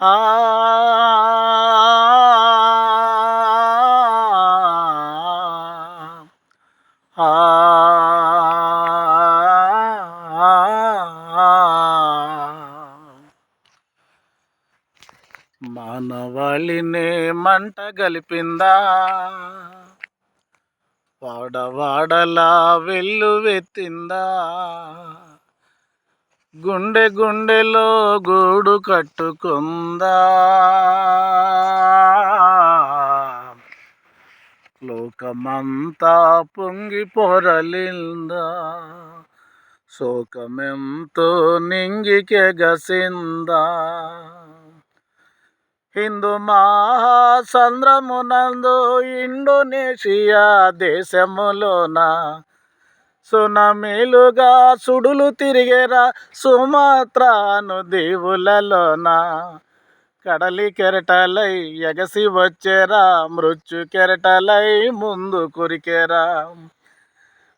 ఆ మానవాళినే మంట గలిపిందా? వాడవాడలా వెత్తిందా గుండె గుండెలో గూడు కట్టుకుందా. లోకమంతా పొంగి పొరలిందా. శోకమెంతో నింగికెగసిందా హిందూ మహాసంద్రమునందు ఇండోనేషియా దేశములోన సునమీలుగా సుడులు తిరిగేరా సుమాత్రాను దీవులలోన. కడలి కెరటలై ఎగసి వచ్చేరా మృత్యు కెరటలై ముందు కురికేరా.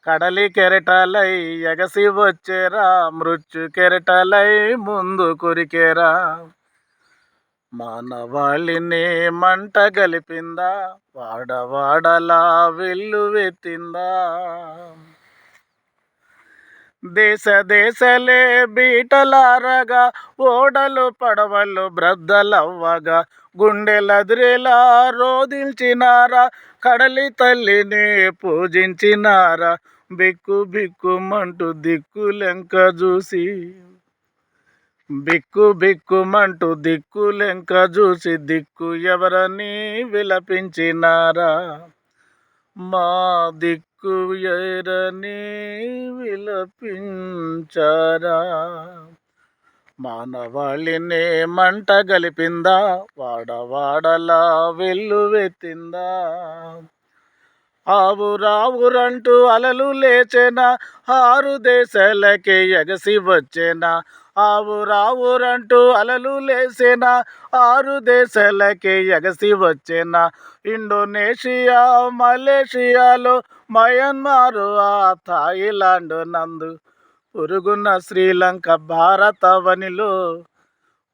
కడలి కెరటలై ఎగసి వచ్చేరా మృత్యు కెరటలై ముందు కురికేరా. మానవాళిని మంట గలిపిందా వాడవాడలా వెల్లువెత్తిందా దేశ దేశలే బీటలారగా ఓడలు పడవలు బ్రద్దలవ్వగా గుండెలదిరేలా రోధించినారా కడలి తల్లిని పూజించినారా బిక్కు బిక్కుమంటూ దిక్కులెంక చూసి బిక్కు బిక్కుమంటూ దిక్కులెంక చూసి దిక్కు ఎవరని విలపించినారా మా దిక్కు దిక్కుయరని విలపించరా? మానవాళినే మంట గలిపిందా? వాడవాడలా వెల్లువెత్తిందా ఆవు రావురంటూ అలలు లేచెనా ఆరు దేశాలకే ఎగసి వచ్చేనా? ఆవురావురంటూ అలలు లేసిన ఆరు దేశాలకే ఎగసి వచ్చిన? ఇండోనేషియా మలేషియాలో మయన్మారు ఆ థాయిలాండ్ నందు. పొరుగున్న శ్రీలంక భారతవనిలో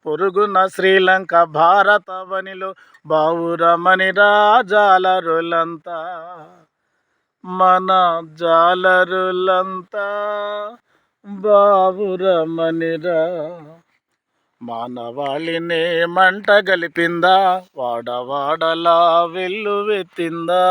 పొరుగున శ్రీలంక భారతవనిలో బావురమణి రాజాలరులంతా మన జాలరులంతా బాబురమనిరా మానవాళినే మంట గలిపిందా వాడవాడలా వెత్తిందా.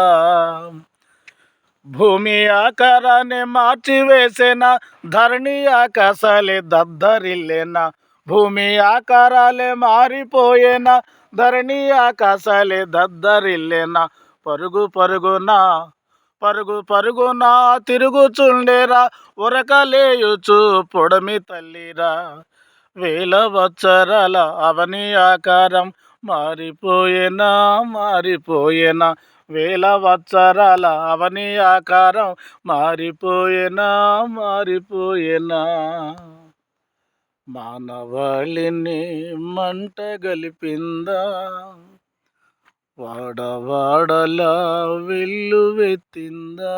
భూమి ఆకారాన్ని మార్చివేసేన ధరణి ఆకాశాలే దద్దరిల్లేనా. భూమి ఆకారాలే మారిపోయేనా ధరణి ఆకాశాలే దద్దరిల్లేనా. పరుగు పరుగునా పరుగు పరుగున తిరుగుచుండేరా ఉరకలేయుచు పొడమి తల్లిరా. వేల వచ్చరాల అవని ఆకారం మారిపోయేనా మారిపోయేనా. వేల వచ్చరాల అవని ఆకారం మారిపోయేనా మారిపోయేనా. మానవాళిని మంట గలిపిందా? వాడవాడలా వెత్తిందా